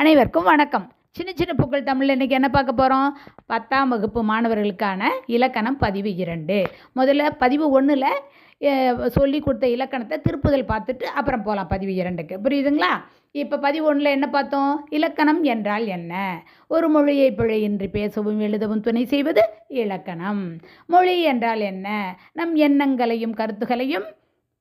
அனைவருக்கும் வணக்கம். சின்ன சின்ன புக்கள் தமிழில் இன்றைக்கி என்ன பார்க்க போகிறோம் பத்தாம் வகுப்பு மாணவர்களுக்கான இலக்கணம் பதிவு இரண்டு. முதல்ல பதிவு ஒன்றில் சொல்லி கொடுத்த இலக்கணத்தை திருப்புதல் பார்த்துட்டு அப்புறம் போகலாம் பதிவு இரண்டுக்கு. புரியுதுங்களா? இப்போ பதிவு ஒன்றில் என்ன பார்த்தோம்? இலக்கணம் என்றால் என்ன? ஒரு மொழியை பிழையின்றி பேசவும் எழுதவும் துணை செய்வது இலக்கணம். மொழி என்றால் என்ன? நம் எண்ணங்களையும் கருத்துகளையும்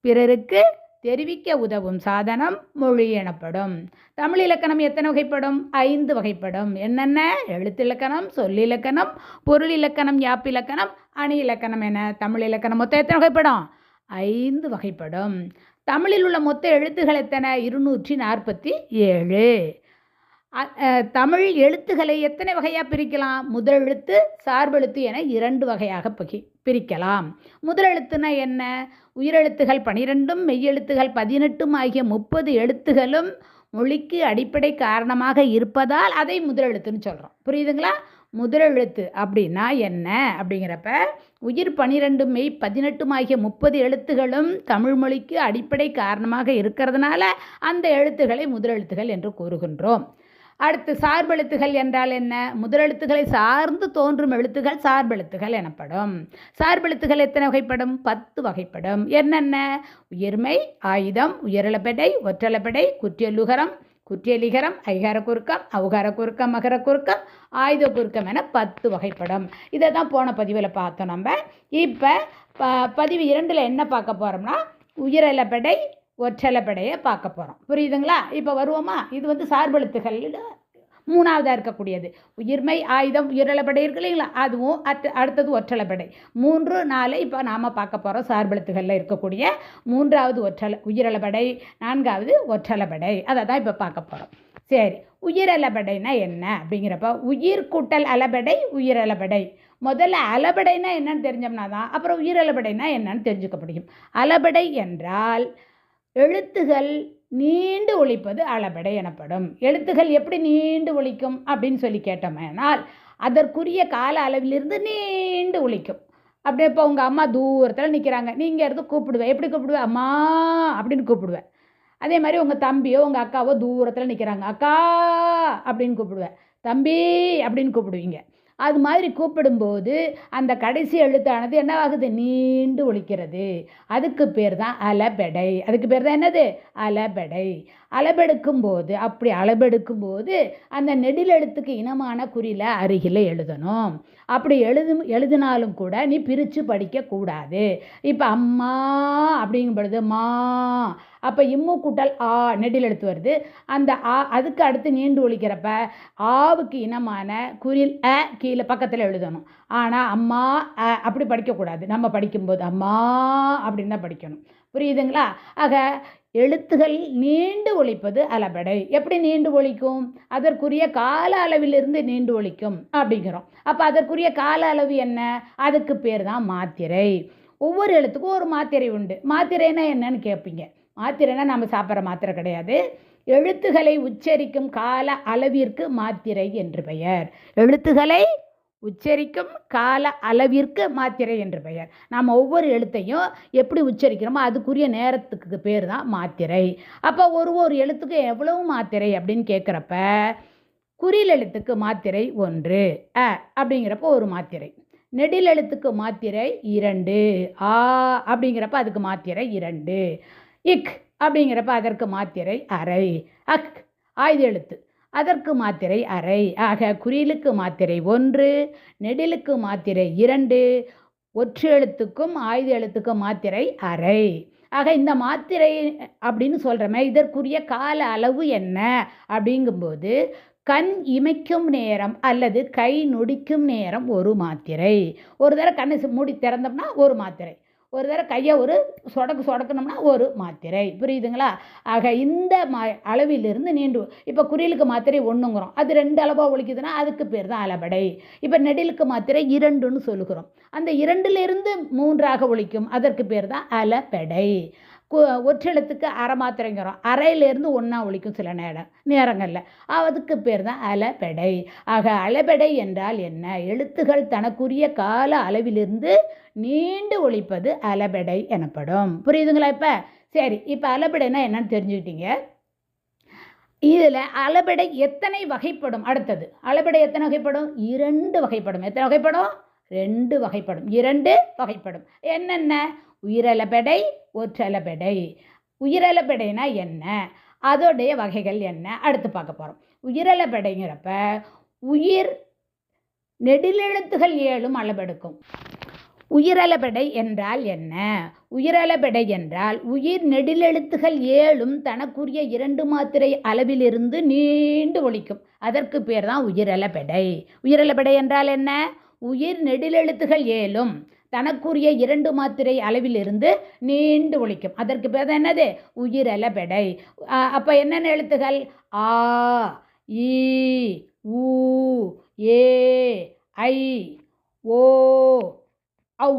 பிறருக்கு தெரிவிக்க உதவும் சாதனம் மொழி எனப்படும். தமிழ் இலக்கணம் எத்தனை வகைப்படும்? ஐந்து வகைப்படும். என்னென்ன? எழுத்திலக்கணம் சொல்லிலக்கணம் பொருள் இலக்கணம் யாப்பிலக்கணம் அணி இலக்கணம் என தமிழ் இலக்கணம் மொத்தம் எத்தனை வகைப்படும்? ஐந்து வகைப்படும். தமிழில் உள்ள மொத்த எழுத்துக்கள் எத்தனை? இருநூற்றி நாற்பத்தி ஏழு. தமிழ் எழுத்துக்களை எத்தனை வகையாக பிரிக்கலாம்? முதலெழுத்து சார்பெழுத்து என இரண்டு வகையாக பகி பிரிக்கலாம். முதலெழுத்துனா என்ன? உயிரெழுத்துகள் பனிரெண்டும் மெய்யெழுத்துகள் பதினெட்டும் ஆகிய முப்பது எழுத்துகளும் மொழிக்கு அடிப்படை காரணமாக இருப்பதால் அதை முதலெழுத்துன்னு சொல்கிறோம் புரியுதுங்களா? முதலெழுத்து அப்படின்னா என்ன? அப்படிங்கிறப்ப உயிர் பனிரெண்டு மெய் பதினெட்டும் ஆகிய முப்பது எழுத்துகளும் தமிழ் மொழிக்கு அடிப்படை காரணமாக இருக்கிறதுனால அந்த எழுத்துக்களை முதலெழுத்துகள் என்று கூறுகின்றோம். அடுத்து சார்பெழுத்துகள் என்றால் என்ன? முதலெழுத்துக்களை சார்ந்து தோன்றும் எழுத்துகள் சார்பெழுத்துகள் எனப்படும். சார்பெழுத்துகள் எத்தனை வகைப்படும்? பத்து வகைப்படும். என்னென்ன? உயர்மை ஆயுதம் உயரளப்படை ஒற்றளப்படை குற்றியலுகரம் குற்றியலிகரம் ஐகார குறுக்கம் அவுகார குறுக்கம் மகர குறுக்கம் ஆயுத குறுக்கம் என பத்து வகைப்படும். இதை தான் போன பதிவில் பார்த்தோம் நம்ம. இப்போ ப பதிவு இரண்டில் என்ன பார்க்க போகிறோம்னா உயிரலப்படை ஒற்றலப்படையை பார்க்க போகிறோம் புரியுதுங்களா? இப்போ வருவோமா? இது வந்து சார்பெழுத்துகள் மூணாவதாக இருக்கக்கூடியது. உயிர்மை ஆயுதம் உயிரிழப்படை இருக்கு இல்லைங்களா? அதுவும் அட் அடுத்தது ஒற்றலைப்படை. மூன்று நாலு இப்போ நாம் பார்க்க போகிறோம் சார்பெழுத்துகளில் இருக்கக்கூடிய மூன்றாவது ஒற்றல உயிரிழப்படை நான்காவது ஒற்றலைப்படை. அதை தான் இப்போ பார்க்க போகிறோம் சரி உயிரலபடைனா என்ன? அப்படிங்கிறப்ப உயிர் கூட்டல் அலபடை உயிரலபடை முதல்ல அலபடைனா என்னன்னு தெரிஞ்சோம்னா தான் அப்புறம் உயிரலபடைனா என்னன்னு தெரிஞ்சுக்க முடியும். அலபடை என்றால் எழுத்துகள் நீண்டு ஒழிப்பது அளபடை எனப்படும். எழுத்துகள் எப்படி நீண்டு ஒழிக்கும் அப்படின்னு சொல்லி கேட்டோமேனால் அதற்குரிய கால அளவிலிருந்து நீண்டு ஒழிக்கும். அப்படியே இப்போ உங்கள் அம்மா தூரத்தில் நிற்கிறாங்க நீங்கள் இருந்து கூப்பிடுவேன் எப்படி கூப்பிடுவேன் அம்மா அப்படின்னு கூப்பிடுவேன் அதே மாதிரி உங்கள் தம்பியோ உங்கள் அக்காவோ தூரத்தில் நிற்கிறாங்க அக்கா அப்படின்னு கூப்பிடுவேன் தம்பி அப்படின்னு கூப்பிடுவீங்க. அது மாதிரி கூப்பிடும்போது அந்த கடைசி எழுத்தானது என்ன ஆகுது நீண்டு ஒழிக்கிறது. அதுக்கு பேர் தான் அலபெடை. அதுக்கு பேர் தான் என்னது? அலபெடை. அளபெடுக்கும் போது அப்படி அளபெடுக்கும் போது அந்த நெடில் எழுத்துக்கு இனமான குறியில் அருகில் எழுதணும். அப்படி எழுதும் எழுதினாலும் கூட நீ பிரித்து படிக்கக்கூடாது. இப்போ அம்மா அப்படிங்கும் பொழுது மா அப்போ இம்மு கூட்டல் ஆ நெடில் எழுத்து வருது. அந்த ஆ அதுக்கு அடுத்து நீண்டு ஒழிக்கிறப்ப ஆவுக்கு இனமான குரில் அ கீழே பக்கத்தில் எழுதணும். ஆனால் அம்மா அப்படி படிக்கக்கூடாது. நம்ம படிக்கும்போது அம்மா அப்படின்னு தான் படிக்கணும். புரியுதுங்களா? ஆக எழுத்துகள் நீண்டு ஒழிப்பது அலபடை எப்படி நீண்டு ஒழிக்கும்? அதற்குரிய கால அளவிலிருந்து நீண்டு ஒழிக்கும் அப்படிங்கிறோம். அப்போ அதற்குரிய கால அளவு என்ன? அதுக்கு பேர் தான் மாத்திரை. ஒவ்வொரு எழுத்துக்கும் ஒரு மாத்திரை உண்டு. மாத்திரைனா என்னன்னு கேட்பீங்க. மாத்திரைனா நம்ம சாப்பிட்ற மாத்திரை கிடையாது. எழுத்துகளை உச்சரிக்கும் கால அளவிற்கு மாத்திரை என்று பெயர். எழுத்துகளை உச்சரிக்கும் கால அளவிற்கு மாத்திரை என்று பெயர். நாம் ஒவ்வொரு எழுத்தையும் எப்படி உச்சரிக்கிறோமோ அதுக்குரிய நேரத்துக்கு பேர் தான் மாத்திரை. அப்போ ஒரு ஒரு எழுத்துக்கு எவ்வளவு மாத்திரை அப்படின்னு கேட்குறப்ப குறில் எழுத்துக்கு மாத்திரை ஒன்று அ அப்படிங்கிறப்ப ஒரு மாத்திரை. நெடில் எழுத்துக்கு மாத்திரை இரண்டு ஆ அப்படிங்கிறப்ப அதுக்கு மாத்திரை இரண்டு. இக் அப்படிங்கிறப்ப அதற்கு மாத்திரை அரை. அக் ஆயுத எழுத்து. அதற்கு மாத்திரை அரை. ஆக குறியிலுக்கு மாத்திரை ஒன்று நெடிலுக்கு மாத்திரை இரண்டு ஒற்று எழுத்துக்கும் ஆயுத எழுத்துக்கும் மாத்திரை அரை. ஆக இந்த மாத்திரை அப்படின்னு சொல்கிறோமே இதற்குரிய கால அளவு என்ன? அப்படிங்கும்போது கண் இமைக்கும் நேரம் அல்லது கை நொடிக்கும் நேரம் ஒரு மாத்திரை. ஒரு தடவை கண்ணை மூடி திறந்தோம்னா ஒரு மாத்திரை. ஒரு தடவை கையை ஒரு சொடக்கு சொடக்கணும்னா ஒரு மாத்திரை. புரியுதுங்களா? ஆக இந்த மா அளவிலிருந்து நீண்டு இப்போ குரியலுக்கு மாத்திரை ஒன்றுங்கிறோம் அது ரெண்டு அளவாக ஒழிக்குதுன்னா அதுக்கு பேர் தான் அளபடை இப்போ நெடிலுக்கு மாத்திரை இரண்டுன்னு சொல்லுகிறோம். அந்த இரண்டிலிருந்து மூன்றாக ஒழிக்கும். அதற்கு பேர் தான் அலபடை. ஒற்றெழுத்துக்கு அரை மாத்திரைங்கிறோம். அரையிலேருந்து ஒன்றா ஒழிக்கும் சில நேரம் நேரங்களில். அதுக்கு பேர் தான் அலபெடை. ஆக அளபெடை என்றால் என்ன? எழுத்துகள் தனக்குரிய கால அளவிலிருந்து நீண்டு ஒழிப்பது அலபெடை எனப்படும். புரியுதுங்களா இப்போ? சரி இப்போ அலபெடைனா என்னன்னு தெரிஞ்சுக்கிட்டீங்க. இதில் அளபெடை எத்தனை வகைப்படும்? அடுத்தது அளபெடை எத்தனை வகைப்படும்? இரண்டு வகைப்படும். எத்தனை வகைப்படும்? ரெண்டு வகைப்படும். இரண்டு வகைப்படும். என்னென்ன? உயிரலபெடை ஒற்றலபெடை. உயிரலபெடைனா என்ன? அதோடைய வகைகள் என்ன? அடுத்து பார்க்க போகிறோம் உயிரலபெடைங்கிறப்ப உயிர் நெடிலெழுத்துகள் ஏழும் அளவெடுக்கும். உயிரலபெடை என்றால் என்ன? உயிரலபெடை என்றால் உயிர் நெடிலெழுத்துகள் ஏழும் தனக்குரிய இரண்டு மாத்திரை அளவிலிருந்து நீண்டு ஒழிக்கும். அதற்கு பேர் தான் உயிரலபெடை. உயிரலபெடை என்றால் என்ன? உயிர் நெடிலெழுத்துகள் ஏழும். தனக்குரிய இரண்டு மாத்திரை அளவிலிருந்து நீண்டு ஒழிக்கும். அதற்கு பேர் என்னது? உயிரல பெடை அப்போ என்னென்ன எழுத்துகள்? ஆ ஈ ஊ ஏ ஐ ஓ ஔ.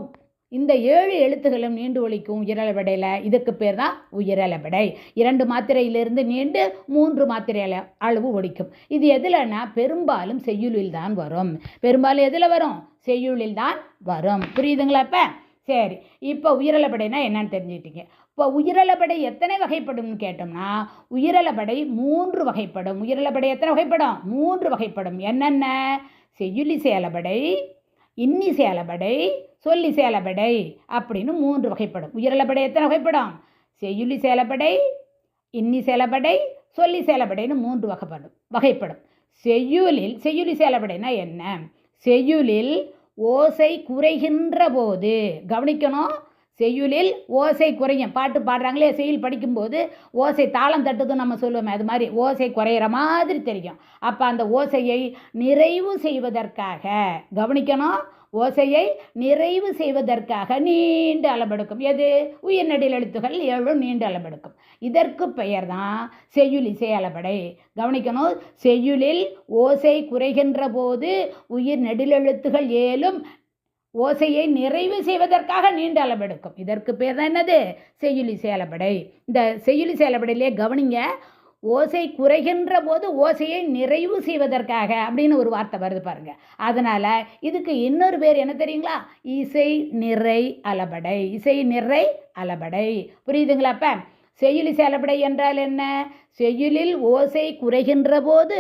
இந்த ஏழு எழுத்துகளும் நீண்டு ஒழிக்கும் உயிரளபடையில் இதுக்கு பேர் தான் உயிரளபடை இரண்டு மாத்திரையிலிருந்து நீண்டு மூன்று மாத்திரை அளவு ஒழிக்கும் இது எதுலன்னா பெரும்பாலும் செய்யுளில் தான் வரும். பெரும்பாலும் எதில் வரும்? செய்யுளில் தான் வரும். புரியுதுங்களா இப்போ? சரி இப்போ உயிரளபடைனா என்னன்னு தெரிஞ்சுக்கிட்டீங்க. இப்போ உயிரளபடை எத்தனை வகைப்படும்னு கேட்டோம்னா உயிரளபடை மூன்று வகைப்படும். உயிரளபடை எத்தனை வகைப்படும்? மூன்று வகைப்படும். என்னென்ன? செய்யுளி செயலபடை இன்னி சேலபடை சொல்லி சேலபடை அப்படின்னு மூன்று வகைப்படும். உயிரலபடை எத்தனை வகைப்படும்? செய்யுளி சேலபடை இன்னி சேலபடை சொல்லி சேலபடைன்னு மூன்று வகைப்படும் வகைப்படும். செய்யுளில் செய்யுளி சேலபடைனா என்ன? செய்யுளில் ஓசை குறைகின்ற போது கவனிக்கணும் செய்யுளில் ஓசை குறையும். பாட்டு பாடுறாங்களே செய்யுள் படிக்கும்போது ஓசை தாளம் தட்டுதுன்னு நம்ம சொல்லுவோமே அது மாதிரி ஓசை குறையிற மாதிரி தெரியும். அப்போ அந்த ஓசையை நிறைவு செய்வதற்காக கவனிக்கணும் ஓசையை நிறைவு செய்வதற்காக நீண்டு அளபெடுக்கும் எது? உயிர்நடில் எழுத்துகள் ஏழு நீண்டு அளபெடுக்கும் இதற்கு பெயர் தான் செய்யுள் இசை அளபடை கவனிக்கணும் செய்யுளில் ஓசை குறைகின்ற போது உயிர் நெடிலெழுத்துகள் ஏழும் ஓசையை நிறைவு செய்வதற்காக நீண்ட அளவெடுக்கும் இதற்கு பேர் தான் என்னது? செய்யுளி சேலப்படை இந்த செய்யுளி சேலப்படையிலே கவனிங்க ஓசை குறைகின்ற போது ஓசையை நிறைவு செய்வதற்காக அப்படின்னு ஒரு வார்த்தை வருது பாருங்க. அதனால இதுக்கு இன்னொரு பேர் என்ன தெரியுங்களா? இசை நிறை அளபடை. இசை நிறை அளபடை. புரியுதுங்களாப்ப செய்யுளி செலபடை என்றால் என்ன? செய்யுளில் ஓசை குறைகின்ற போது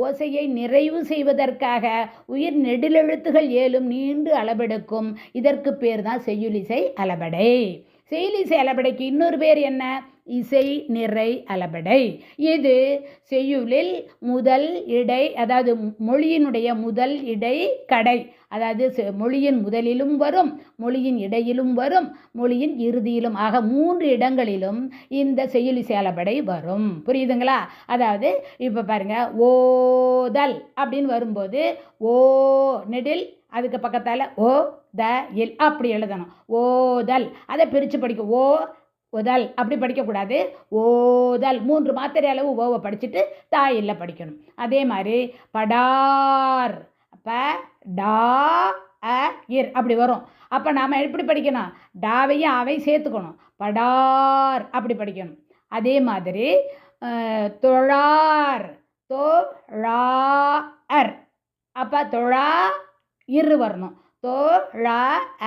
ஓசையை நிறைவு செய்வதற்காக உயிர் நெடிலெழுத்துகள் ஏழும் நீண்டு அளபெடுக்கும் இதற்கு பேர் தான் செய்யுளிசை அளபடை. செயலிசை அளபடைக்கு இன்னொரு பேர் என்ன? இசை நிறை அளபடை. இது செய்யுளில் முதல் இடை அதாவது மொழியினுடைய முதல் இடை கடை. அதாவது செ- மொழியின் முதலிலும் வரும் மொழியின் இடையிலும் வரும் மொழியின் இறுதியிலும். ஆக மூன்று இடங்களிலும் இந்த செய்யுளி அளபடை வரும். புரியுதுங்களா? அதாவது இப்போ பாருங்க ஓதல் அப்படின்னு வரும்போது ஓ நெடில் அதுக்கு பக்கத்தால் ஓ த இல் அப்படி எழுதணும். ஓதல் அதை பிரித்து படிக்கும் ஓ உதல் அப்படி படிக்கக்கூடாது. ஓதல். மூன்று மாத்திரை அளவு ஓவை படிச்சுட்டு தாயில் படிக்கணும். அதே மாதிரி படார். ப டா அ இர் அப்படி வரும். அப்போ நாம் எப்படி படிக்கணும்? டாவையும் அவை சேர்த்துக்கணும். படார் அப்படி படிக்கணும். அதே மாதிரி தொழார். தோ ழா அர் அப்போ தொழா இரு வரணும். தொழா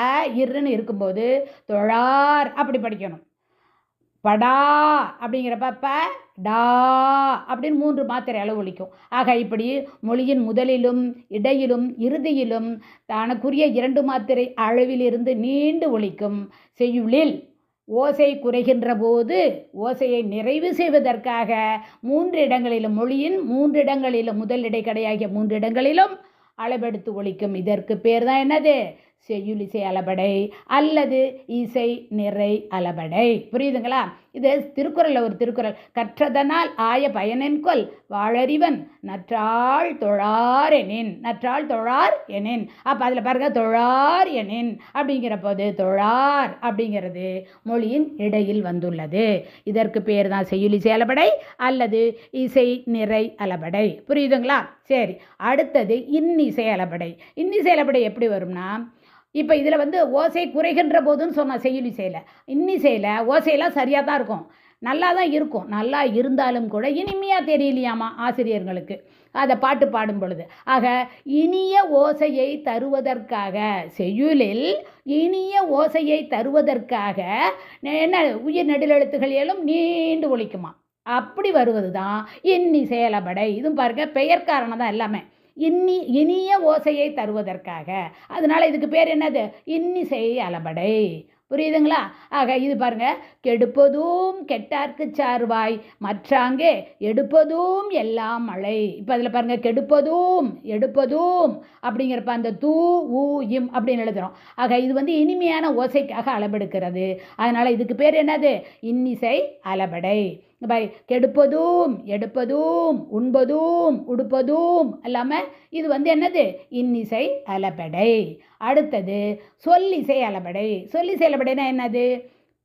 அ இருன்னு இருக்கும்போது தொழார் அப்படி படிக்கணும். படா அப்படிங்கிறப்ப ப டா அப்படின்னு மூன்று மாத்திரை அளவு ஒழிக்கும். ஆக இப்படி மொழியின் முதலிலும் இடையிலும் இறுதியிலும் தனக்குரிய இரண்டு மாத்திரை அளவிலிருந்து நீண்டு ஒழிக்கும். செய்யுளில் ஓசை குறைகின்ற போது ஓசையை நிறைவு செய்வதற்காக மூன்று இடங்களிலும் மொழியின் மூன்று இடங்களிலும் முதல் இடைக்கடையாகிய மூன்று இடங்களிலும் அளவெடுத்து ஒழிக்கும். இதற்கு பேர் தான் என்னது? செய்யுளிசை அளபடை அல்லது இசை நிறை அளபடை. புரியுதுங்களா? இது திருக்குறளில் ஒரு திருக்குறள். கற்றதனால் ஆய பயனென்கொல் வாழறிவன் நற்றாள் தொழார் எனின் நற்றாள் தொழார் எனின். அப்போ அதில் பாருங்க தொழார் எனின் அப்படிங்கிற போது தொழார் அப்படிங்கிறது மொழியின் இடையில் வந்துள்ளது. இதற்கு பேர் தான் செய்யுளி அளபடை அல்லது இசை நிறை அளபடை புரியுதுங்களா? சரி அடுத்தது இன்னிசை அளபடை இன்னிசை அளபடை எப்படி வரும்னா இப்போ இதில் வந்து ஓசை குறைகின்ற போதுன்னு சொன்னால் செய்யுளி செய்யலை இன்னி செய்யலை ஓசையெல்லாம் சரியாக தான் இருக்கும். நல்லா தான் இருக்கும். நல்லா இருந்தாலும் கூட இனிமையாக தெரியலையாமா ஆசிரியர்களுக்கு. அதை பாட்டு பாடும் பொழுது. ஆக இனிய ஓசையை தருவதற்காக செய்யுளில் இனிய ஓசையை தருவதற்காக என்ன உயிர் நெடிலெழுத்துகள் ஏழும் நீண்டு ஒழிக்குமா அப்படி வருவது தான் இன்னி செயலபடை. இதுவும் பாருங்க பெயர் காரணம் தான் எல்லாமே. இன்னி இனிய ஓசையை தருவதற்காக. அதனால் இதுக்கு பேர் என்னது? இன்னிசை அலபடை. புரியுதுங்களா? ஆக இது பாருங்க. கெடுப்பதும் கெட்டார்க்கு சார்வாய். மற்றாங்கே எடுப்பதும் எல்லாம் மழை. இப்போ அதில் பாருங்க. கெடுப்பதும் எடுப்பதும் அப்படிங்கிறப்ப அந்த தூ ஊ இம் அப்படின்னு எழுதுறோம். ஆக இது வந்து இனிமையான ஓசைக்காக அளபெடுக்கிறது அதனால் இதுக்கு பேர் என்னது? இன்னிசை அளபடை பாரு கெடுப்பதும் எடுப்பதும் உண்பதும் உடுப்பதும் இல்லாமல் இது வந்து என்னது? இன்னிசை அலபடை அடுத்தது சொல்லிசை அலபடை சொல்லிசை அலபடைனா என்னது?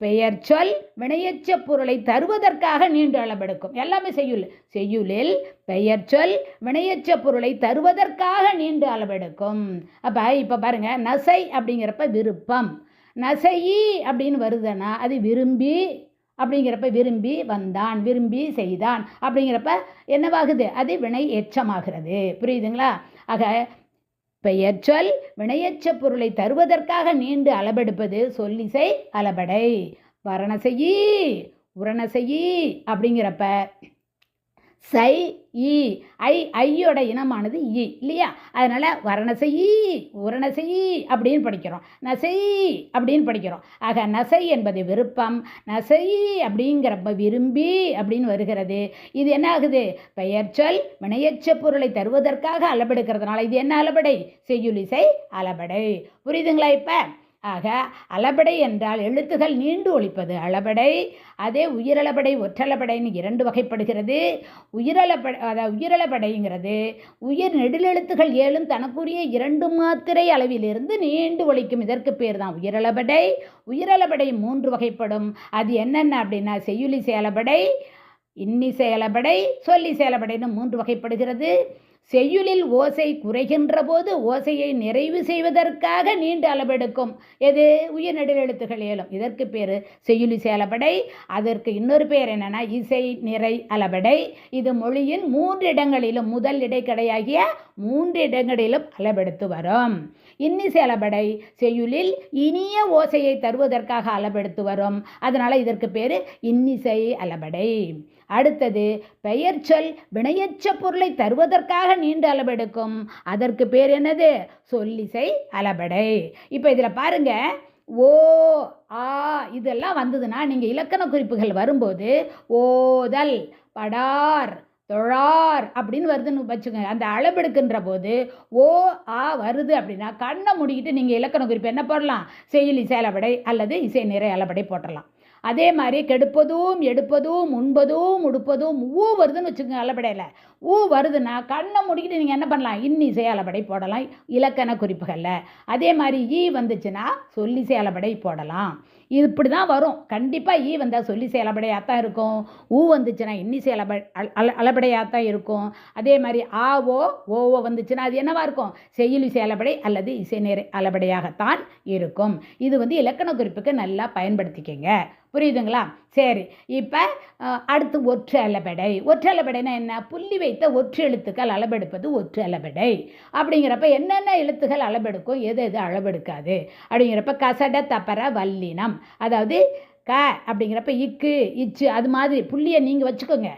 பெயர் சொல் வினையச்ச பொருளை தருவதற்காக நீண்டு அளபெடுக்கும் எல்லாமே செய்யுள் செய்யுளில் பெயர் சொல் வினையச்ச பொருளை தருவதற்காக நீண்டு அளவெடுக்கும். அப்போ இப்போ பாருங்க நசை அப்படிங்கிறப்ப விருப்பம். நசையி அப்படின்னு வருதுன்னா அது விரும்பி அப்படிங்கிறப்ப விரும்பி வந்தான் விரும்பி செய்தான். அப்படிங்கிறப்ப என்னவாகுது? அது வினை எச்சமாகிறது புரியுதுங்களா? ஆக பெயர்ச்சொல் வினையச்ச பொருளை தருவதற்காக நீண்டு அளபெடுப்பது சொல்லிசை அளபடை. வரணசெயி உரணசெயி அப்படிங்கிறப்ப சை ஈ. ஐ ஐயோட இனமானது ஈ இல்லையா? அதனால் வரணசை உரணசை அப்படின்னு படிக்கிறோம். நசை அப்படின்னு படிக்கிறோம். ஆக நசை என்பது விருப்பம். நசை அப்படிங்கிறப்ப விரும்பி அப்படின்னு வருகிறது. இது என்ன ஆகுது? பெயர்ச்சொல் வினையச்ச பொருளை தருவதற்காக அளபெடுக்கிறதுனால இது என்ன அளபடை? செய்யுளிசை அளபடை. புரியுதுங்களா இப்போ? ஆக அளபடை என்றால் எழுத்துகள் நீண்டு ஒழிப்பது. அளபடை அதே உயிரளபடை ஒற்றளபடைன்னு இரண்டு வகைப்படுகிறது. உயிரளபடை அதாவது உயிரளபடைங்கிறது. உயிர் நெடிலெழுத்துகள் ஏழும் தனக்குரிய இரண்டு மாத்திரை அளவிலிருந்து நீண்டு ஒழிக்கும். இதற்கு பேர் தான் உயிரளபடை. உயிரளபடை மூன்று வகைப்படும். அது என்னென்ன அப்படின்னா செய்யுளி செயலபடை இன்னி செயலபடை சொல்லி செயலபடைன்னு மூன்று வகைப்படுகிறது. செய்யுளில் ஓசை குறைகின்ற போது ஓசையை நிறைவு செய்வதற்காக நீண்டு அளவெடுக்கும் எது? உயிர் நெடுவெழுத்துகள் ஏலும் இதற்கு பேர் செய்யுளி சேலப்படை. அதற்கு இன்னொரு பேர் என்னென்னா இசை நிறை அளபடை. இது மொழியின் மூன்று இடங்களிலும் முதல் இடைக்கடையாகிய மூன்று இடங்களிலும் அளவெடுத்து வரும். இன்னிசை அளபடை செய்யுளில் இனிய ஓசையை தருவதற்காக அளபெடுத்து வரும். அதனால் இதற்கு பேர் இன்னிசை அளபடை அடுத்தது பெயர்ச்சொல் வினையச்ச பொருளை தருவதற்காக நீண்டு அளவெடுக்கும். அதற்கு பேர் என்னது? சொல்லிசை அளபடை இப்போ இதில் பாருங்க ஓ ஆ இதெல்லாம் வந்ததுன்னா நீங்கள் இலக்கண குறிப்புகள் வரும்போது ஓதல் படார் தொழார் அப்படின்னு வருதுன்னு வச்சுக்கோங்க. அந்த அளவெடுக்கின்ற போது ஓ ஆ வருது அப்படின்னா கண்ணை மூடிக்கிட்டு நீங்கள் இலக்கண குறிப்பு என்ன போடலாம்? செயல் இசை அளபடை அல்லது இசை நிறை அளபடை போட்டலாம் அதே மாதிரி கெடுப்பதும் எடுப்பதும் உண்பதும் உடுப்பதும் ஊ வருதுன்னு வச்சுக்கோங்க அளபடையில் ஊ வருதுன்னா கண்ணை முடிக்கிட்டு நீங்கள் என்ன பண்ணலாம்? இன்னிசை அளபடை போடலாம். இலக்கண குறிப்புகளில். அதே மாதிரி ஈ வந்துச்சுன்னா சொல்லிசை அளபடை போடலாம். இது இப்படி தான் வரும். கண்டிப்பாக ஈ வந்தால் சொல்லி செயலபடையாக தான் இருக்கும். ஊ வந்துச்சுன்னா இன்னி செயலப அல அளபடையாக தான் இருக்கும். அதே மாதிரி ஆ ஓ ஓவோ வந்துச்சுன்னா அது என்னவா இருக்கும்? செயலி செயலபடை அல்லது இசை நேர அளபடையாகத்தான் இருக்கும். இது வந்து இலக்கண குறிப்புக்கு நல்லா பயன்படுத்திக்கங்க. புரியுதுங்களா? சரி. இப்போ அடுத்து ஒற்று அளபடை ஒற்று அலபடைனா என்ன? புள்ளி வைத்த ஒற்று எழுத்துக்கள் அளபெடுப்பது ஒற்று அளபடை அப்படிங்கிறப்ப என்னென்ன எழுத்துக்கள் அளபெடுக்கும் எது எது அளபெடுக்காது அப்படிங்கிறப்ப கசட தப்பர வல்லினம். அதாவது க அப்படிங்கிறப்ப இக்கு இச்சு அது மாதிரி புள்ளியை நீங்கள் வச்சுக்கோங்க.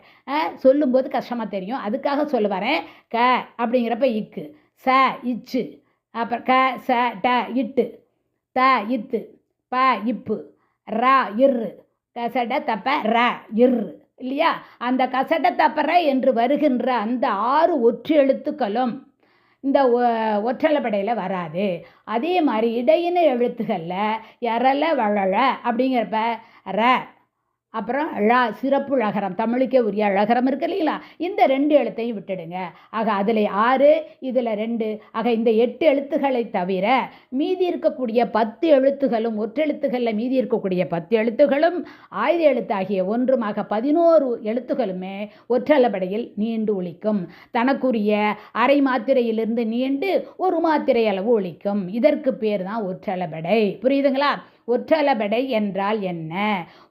சொல்லும்போது கஷ்டமாக தெரியும். அதுக்காக சொல்ல வரேன். க அப்படிங்கிறப்ப இக்கு. ச இச்சு. அப்புறம் க ச ட இட்டு. த இத்து. ப இப்பு. ர இரு கசட தப்ப ர இரு இல்லையா? அந்த கசட தப்பற என்று வருகின்ற அந்த ஆறு ஒற்று எழுத்துக்களும் இந்த ஒ- வராது. அதே மாதிரி இடையின எழுத்துக்களில் எரல வழல அப்படிங்கிறப்ப ர அப்புறம் ழ சிறப்பு ழகரம் தமிழுக்கே உரிய ழகரம் இருக்கு இல்லைங்களா? இந்த ரெண்டு எழுத்தையும் விட்டுடுங்க. ஆக அதில் ஆறு இதில் ரெண்டு. ஆக இந்த எட்டு எழுத்துக்களை தவிர மீதி இருக்கக்கூடிய பத்து எழுத்துகளும் ஒற்றெழுத்துகளில் மீதி இருக்கக்கூடிய பத்து எழுத்துகளும் ஆயுத எழுத்தாகிய ஒன்றுமாக பதினோரு எழுத்துகளுமே ஒற்றளபடையில் நீண்டு ஒழிக்கும். தனக்குரிய அரை மாத்திரையிலிருந்து நீண்டு ஒரு மாத்திரை அளவு ஒழிக்கும். இதற்கு பேர் தான் ஒற்றளபடை புரியுதுங்களா? ஒற்றளபடை என்றால் என்ன?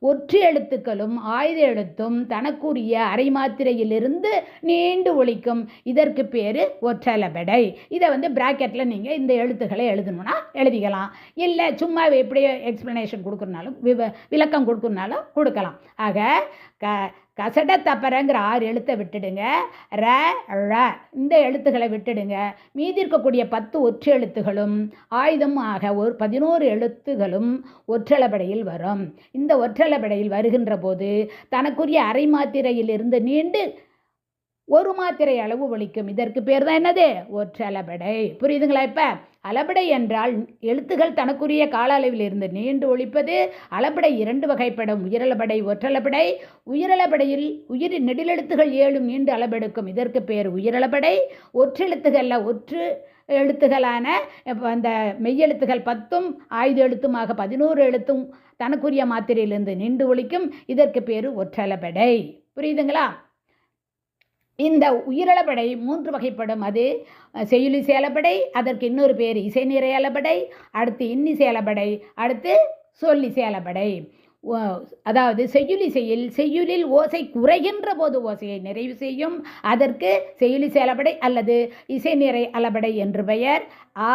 ஒற்று எழுத்துக்களும் ஆயுத எழுத்தும் தனக்குரிய அரை மாத்திரையிலிருந்து நீண்டு ஒழிக்கும். இதற்கு பேர் ஒற்றளபடை இதை வந்து ப்ராக்கெட்டில் நீங்கள் இந்த எழுத்துக்களை எழுதணும்னா எழுதிக்கலாம். இல்லை சும்மா எப்படியோ எக்ஸ்ப்ளனேஷன் கொடுக்குறனாலும் விவ விளக்கம் கொடுக்குறனாலும் கொடுக்கலாம். ஆக க கசட தப்பரங்கிற ஆறு எழுத்தை விட்டுடுங்க. ர ழ. இந்த எழுத்துக்களை விட்டுடுங்க. மீதி இருக்கக்கூடிய பத்து ஒற்று எழுத்துகளும் ஆயுதம் ஆக ஒரு பதினோரு எழுத்துகளும் ஒற்றளபடையில் வரும். இந்த ஒற்றளபடையில் வருகின்ற போது தனக்குரிய அரை மாத்திரையிலிருந்து நீண்டு ஒரு மாத்திரை அளவு ஒழிக்கும். இதற்கு பேர் தான் என்னது? ஒற்றளபடை புரியுதுங்களா இப்போ? அளபடை என்றால் எழுத்துகள் தனக்குரிய கால அளவில் இருந்து நீண்டு ஒழிப்பது. அளபடை இரண்டு வகைப்படும். உயிரளபடை ஒற்றளபடை. உயிரளபடையில் உயிர் நெடிலெழுத்துகள் ஏழும் நீண்டு அளபெடுக்கும். இதற்கு பேர் உயிரளபடை. ஒற்றெழுத்துகளில் ஒற்று எழுத்துகளான அந்த மெய்யெழுத்துகள் பத்தும் ஆயுத எழுத்துமாக பதினோரு எழுத்தும் தனக்குரிய மாத்திரையிலிருந்து நீண்டு ஒழிக்கும். இதற்கு பேர் ஒற்றளபடை. புரியுதுங்களா? இந்த உயிரளப்படை மூன்று வகைப்படும். அது அஹ், செய்யுளி சேலப்படை அதற்கு இன்னொரு பேர் இசை நிறை அளபடை அடுத்து இன்னி சேலப்படை அடுத்து சொல்லி சேலப்படை ஓ- அதாவது செய்யுளி செய்யுளில் ஓசை குறைகின்ற போது ஓசையை நிறைவு செய்யும். அதற்கு செயலி சேலப்படை அல்லது இசை நிறை அளபடை என்று பெயர். ஆ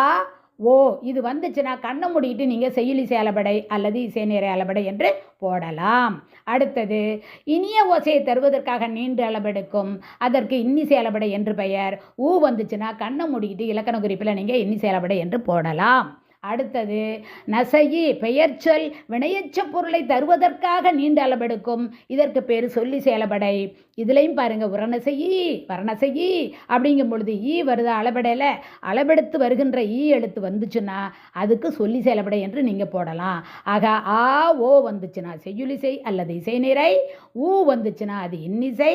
ஓ இது வந்துச்சுன்னா கண்ணை மூடிக்கிட்டு நீங்கள் செய்யுளி சேலபடை அல்லது இசை அலபடை என்று போடலாம். அடுத்தது இனிய ஓசையை தருவதற்காக நீண்டு அளபெடுக்கும் அதற்கு இன்னி சேலபடை என்று பெயர். ஊ வந்துச்சுன்னா கண்ணை மூடிக்கிட்டு இலக்கண குறிப்பில் நீங்கள் இன்னி சேலபடை என்று போடலாம். அடுத்தது நசையி பெயர்ச்சொல் வினையச்ச பொருளை தருவதற்காக நீண்ட அளவெடுக்கும். இதற்கு பேர் சொல்லி செயலபடை இதுலையும் பாருங்க உரணசையி வரணசையி அப்படிங்கும் பொழுது ஈ வருது அளபடையில்? அளபெடுத்து வருகின்ற ஈ எழுத்து வந்துச்சுன்னா அதுக்கு சொல்லி செயலபடை என்று நீங்கள் போடலாம். ஆக ஆ ஓ வந்துச்சுன்னா செய்யுளிசை அல்லது இசை நிறை ஊ வந்துச்சுன்னா அது இன்னிசை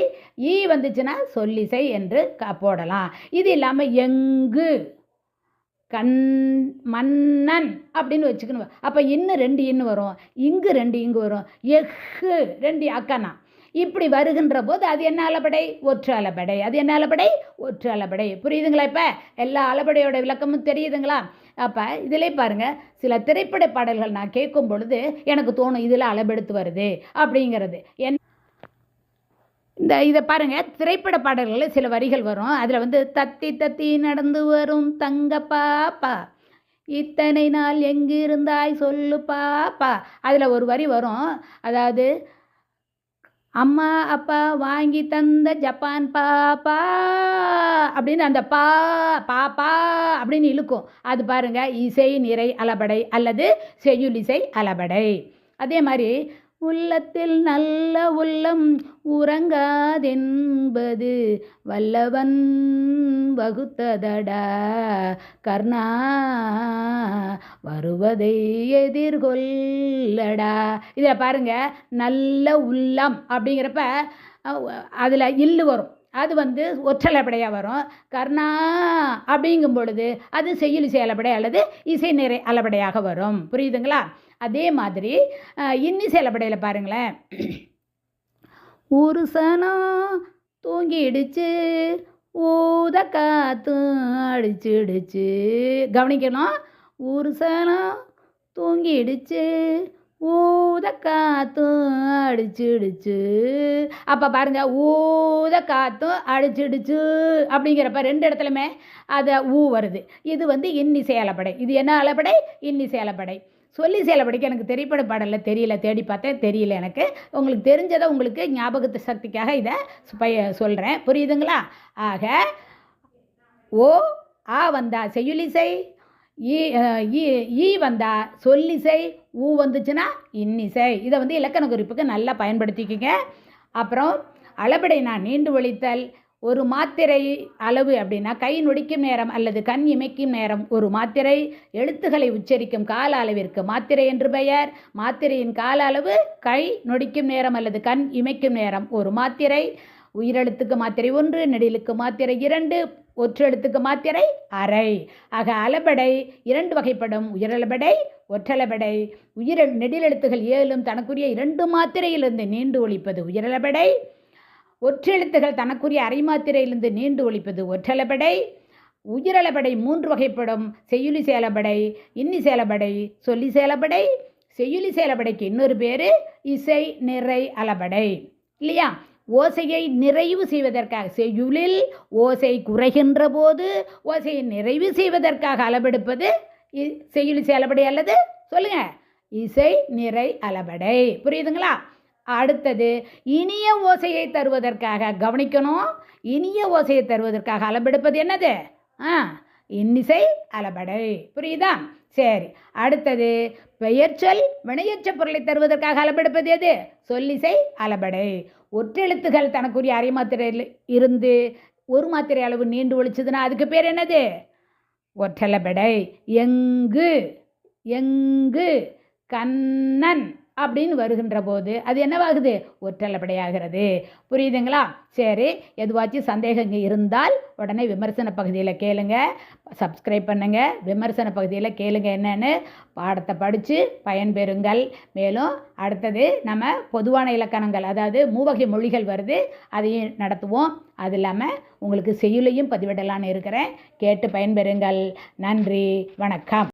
ஈ வந்துச்சுன்னா சொல்லிசை என்று க போடலாம். இது இல்லாமல் எங்கு கண் மன்னன் அப்படின்னு வச்சுக்கணும். அப்போ இன்னும் ரெண்டு இன்னு வரும். இங்கு ரெண்டு இங்கு வரும். எஃகு ரெண்டு அக்கனா இப்படி வருகின்ற போது அது என்ன அலபடை ஒற்று அலபடை அது என்ன அலபடை ஒற்று அலபடை புரியுதுங்களா இப்போ? எல்லா அளபடையோட விளக்கமும் தெரியுதுங்களா? அப்போ இதிலே பாருங்கள் சில திரைப்பட பாடல்கள் நான் கேட்கும் பொழுது எனக்கு தோணும் இதில் அளபெடுத்து வருது அப்படிங்கிறது. என் இந்த இதை பாருங்கள் திரைப்பட பாடல்களில் சில வரிகள் வரும். அதில் வந்து தத்தி தத்தி நடந்து வரும் தங்க பாப்பா இத்தனை நாள் எங்கிருந்தாய் சொல்லு பாப்பா அதில் ஒரு வரி வரும். அதாவது அம்மா அப்பா வாங்கி தந்த ஜப்பான் பாப்பா அப்படின்னு அந்த பா பாப்பா அப்படின்னு இழுக்கும். அது பாருங்க இசை நிறை அளபடை அல்லது செய்யுள் இசை அளபடை அதே மாதிரி உள்ளத்தில் நல்ல உள்ளம் உறங்காதென்பது வல்லவன் வகுத்ததடா. கர்ணா வருவதை எதிர்கொள்ளடா. இதில் பாருங்க நல்ல உள்ளம் அப்படிங்கிறப்ப அதில் இல்லு வரும். அது வந்து ஒற்றலப்படையாக வரும். கர்ணா அப்படிங்கும் பொழுது அது செய்யுளி செயலப்படை அல்லது இசை நிறை அளபடையாக வரும். புரியுதுங்களா? அதே மாதிரி அஹ், இன்னி பாருங்களேன். ஒரு சனம் தூங்கிடுச்சு ஊத காத்து அடிச்சிடுச்சு. கவனிக்கணும். ஒரு சனம் தூங்கிடுச்சு ஊத காத்தும் அடிச்சிடுச்சு அப்போ பாருங்க ஊத காத்தும் அடிச்சிடுச்சு அப்படிங்கிறப்ப ரெண்டு இடத்துலையுமே அதை ஊ வருது. இது வந்து இன்னி சேலப்படை. இது என்ன அலப்படை இன்னி செயலப்படை சொல்லி செயலப்படைக்கு எனக்கு திரைப்பட பாடலில் தெரியல தேடி பார்த்தேன் தெரியல எனக்கு. உங்களுக்கு தெரிஞ்சதை உங்களுக்கு ஞாபகத்து சக்திக்காக இதை பய சொல்கிறேன் புரியுதுங்களா? ஆக ஓ ஆ வந்தா செய்யுலிசை ஈ ஈ ஈ வந்தா சொல்லிசை ஊ வந்துச்சுன்னா இன்னிசை. இதை வந்து இலக்கண குறிப்புக்கு நல்லா பயன்படுத்திக்கோங்க. அப்புறம் அளபடை நான் நீண்டு ஒழித்தல் ஒரு மாத்திரை அளவு அப்படின்னா கை நொடிக்கும் நேரம் அல்லது கண் இமைக்கும் நேரம். ஒரு மாத்திரை எழுத்துக்களை உச்சரிக்கும் கால அளவிற்கு மாத்திரை என்று பெயர். மாத்திரையின் கால அளவு கை நொடிக்கும் நேரம் அல்லது கண் இமைக்கும் நேரம். ஒரு மாத்திரை உயிரெழுத்துக்கு மாத்திரை ஒன்று நெடிலுக்கு மாத்திரை இரண்டு ஒற்றெழுத்துக்கு மாத்திரை அரை. ஆக அளபடை இரண்டு வகைப்படும். உயிரளபடை ஒற்றளபடை. உயிர நெடிலெழுத்துகள் ஏழும் தனக்குரிய இரண்டு மாத்திரையிலிருந்து நீண்டு ஒழிப்பது. உயிரளபடை ஒற்றெழுத்துகள் தனக்குரிய அரை மாத்திரையிலிருந்து நீண்டு ஒழிப்பது. ஒற்றளபடை உயிரலபடை மூன்று வகைப்படும். செய்யுளி சேலபடை இன்னி சேலபடை சொல்லி சேலபடை செய்யுளி சேலபடைக்கு இன்னொரு பேர் இசை நிறை அளபடை. இல்லையா? ஓசையை நிறைவு செய்வதற்காக செய்யுளில் ஓசை குறைகின்ற போது ஓசையை நிறைவு செய்வதற்காக அளபெடுப்பது இ- செய்யுளி சேலபடை அல்லது? சொல்லுங்க. இசை நிறை அளபடை. புரியுதுங்களா? அடுத்தது இனிய ஓசையை தருவதற்காக கவனிக்கணும். இனிய ஓசையை தருவதற்காக அளபெடுப்பது என்னது? ஆ இன்னிசை அளபடை. புரியுதா? சரி அடுத்தது. பெயர்ச்சொல் வினையெச்ச பொருளை தருவதற்காக அளபெடுப்பது எது? சொல்லிசை அளபடை. ஒற்றெழுத்துகள் தனக்குரிய அரை மாத்திரையில் இருந்து ஒரு மாத்திரை அளவு நீண்டு ஒழிச்சதுன்னா அதுக்கு பேர் என்னது? ஒற்றளபடை எங்கு? எங்கு? கண்ணன். அப்படின்னு வருகின்ற போது அது என்னவாகுது? ஒற்றலப்படையாகிறது. புரியுதுங்களா? சரி எதுவாச்சும் சந்தேகங்க இருந்தால் உடனே விமர்சன பகுதியில் கேளுங்க. சப்ஸ்கிரைப் பண்ணுங்க. விமர்சன பகுதியில் கேளுங்க என்னன்னு. பாடத்தை படித்து பயன்பெறுங்கள். மேலும் அடுத்தது நம்ம பொதுவான இலக்கணங்கள் அதாவது மூவகை மொழிகள் வருது அதையும் நடத்துவோம். அது இல்லாமல் உங்களுக்கு செய்யுளையும் பதிவிடலான்னு இருக்கிறேன். கேட்டு பயன்பெறுங்கள். நன்றி. வணக்கம்.